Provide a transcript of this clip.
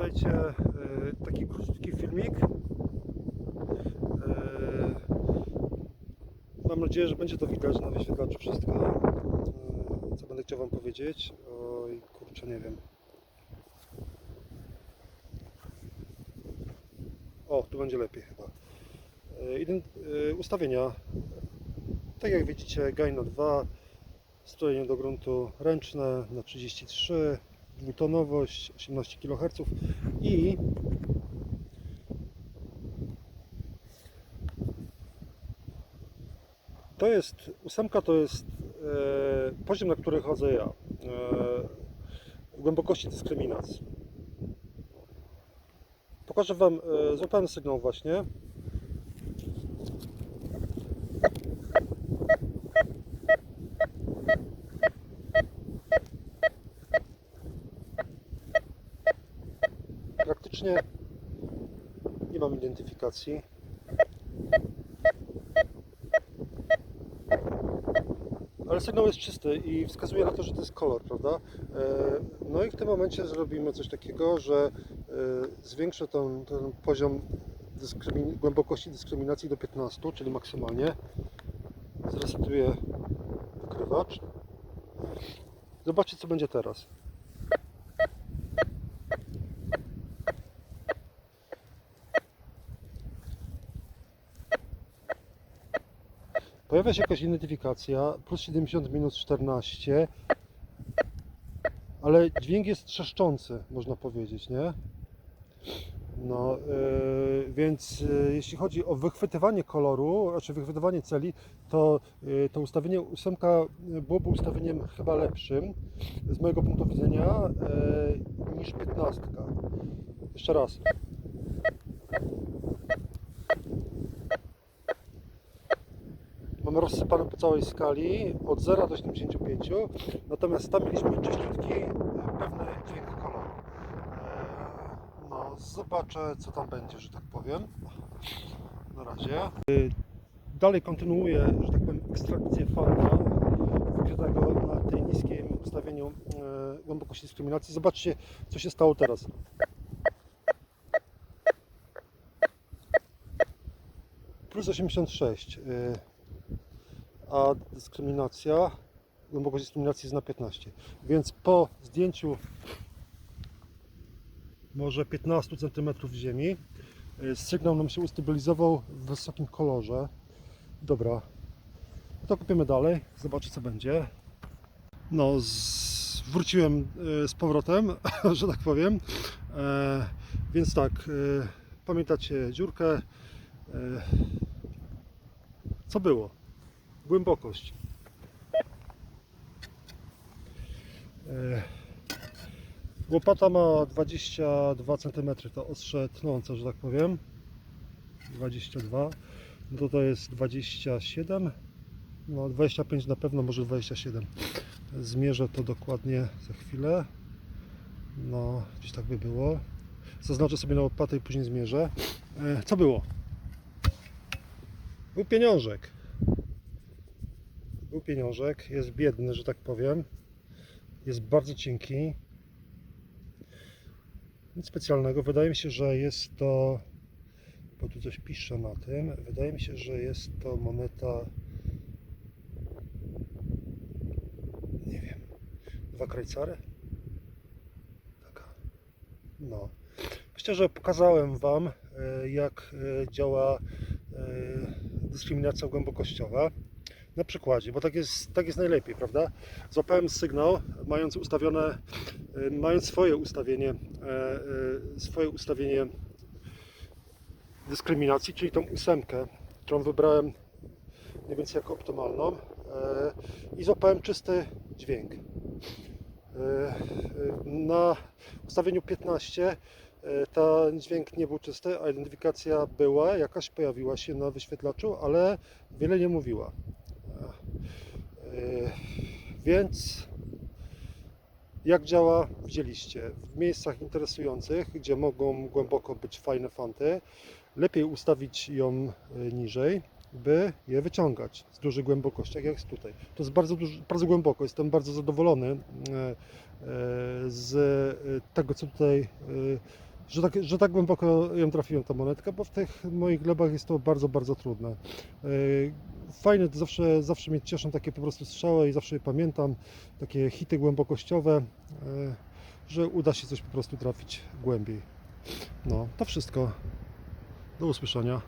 witajcie. E, Taki krótki filmik. E, Mam nadzieję, że będzie to widać na wyświetlaczu wszystko. E, Co będę chciał Wam powiedzieć? Oj, kurczę, nie wiem. O, tu będzie lepiej chyba. Ustawienia. Tak jak widzicie, Gaino 2, strojenie do gruntu ręczne na 33, dwutonowość 18 kHz i to jest, ósemka to jest e, poziom, na który chodzę ja. E, głębokości dyskryminacji. Pokażę Wam, e, złapałem sygnał właśnie. Praktycznie nie mam identyfikacji. Ale sygnał jest czysty i wskazuje na to, że to jest kolor, prawda? E, No i w tym momencie zrobimy coś takiego, że e, zwiększę ten, ten poziom dyskrymin- głębokości dyskryminacji do 15, czyli maksymalnie. Zresetuję wykrywacz. Zobaczcie, co będzie teraz. Pojawia się jakaś identyfikacja, plus 70 minus 14, ale dźwięk jest trzeszczący, można powiedzieć, nie? No, yy, więc yy, jeśli chodzi o wychwytywanie koloru, znaczy wychwytywanie celi, to yy, to ustawienie ósemka byłoby ustawieniem chyba lepszym z mojego punktu widzenia yy, niż 15. Jeszcze raz. Mamy rozsypane po całej skali od 0 do 75, natomiast tam mieliśmy czyściutki, e, pewny dźwięk koloru. E, No, zobaczę co tam będzie, że tak powiem. Na razie. E, Dalej kontynuuję, że tak powiem, ekstrakcję fanta wykrytego na tej niskim ustawieniu głębokości dyskryminacji. Zobaczcie, co się stało teraz. Plus 86 e, a dyskryminacja, głębokość dyskryminacji jest na 15. Więc po zdjęciu może 15 cm ziemi, y, sygnał nam się ustabilizował w wysokim kolorze. Dobra, to kupimy dalej, zobaczę co będzie. No, wróciłem y, z powrotem, że tak powiem. E, więc tak, pamiętacie dziurkę. E, co było? Głębokość. E, Łopata ma 22 cm, to ostrze tnące, że tak powiem. 22. No to to jest 27. No 25 na pewno, może 27. Zmierzę to dokładnie za chwilę. No, gdzieś tak by było. Zaznaczę sobie na łopatę i później zmierzę. E, Co było? Był pieniążek był pieniążek, jest biedny, że tak powiem. Jest bardzo cienki. Nic specjalnego. Wydaje mi się, że jest to, bo tu coś pisze na tym, wydaje mi się, że jest to moneta, nie wiem, dwa krajcary? Taka. No. Myślę, że pokazałem Wam, e, jak e, działa e, dyskryminacja głębokościowa na przykładzie, bo tak jest, tak jest najlepiej, prawda? Złapałem sygnał, mając ustawione, y, mając swoje ustawienie, e, e, swoje ustawienie dyskryminacji, czyli tą ósemkę, którą wybrałem mniej więcej jako optymalną e, i złapałem czysty dźwięk. E, Na ustawieniu 15 ten dźwięk nie był czysty, a identyfikacja była, jakaś pojawiła się na wyświetlaczu, ale wiele nie mówiła. Yy, Więc jak działa, widzieliście. W miejscach interesujących, gdzie mogą głęboko być fajne fanty, lepiej ustawić ją yy, niżej, by je wyciągać z dużych głębokościach, jak jest tutaj. To jest bardzo, duży, bardzo głęboko, jestem bardzo zadowolony yy, z tego, co tutaj że tak, że tak głęboko ją trafiłem ta monetka, bo w tych moich glebach jest to bardzo, bardzo trudne. Yy, Fajne, to zawsze, zawsze mnie cieszą takie po prostu strzały i zawsze je pamiętam, takie hity głębokościowe, yy, że uda się coś po prostu trafić głębiej. No, to wszystko. Do usłyszenia.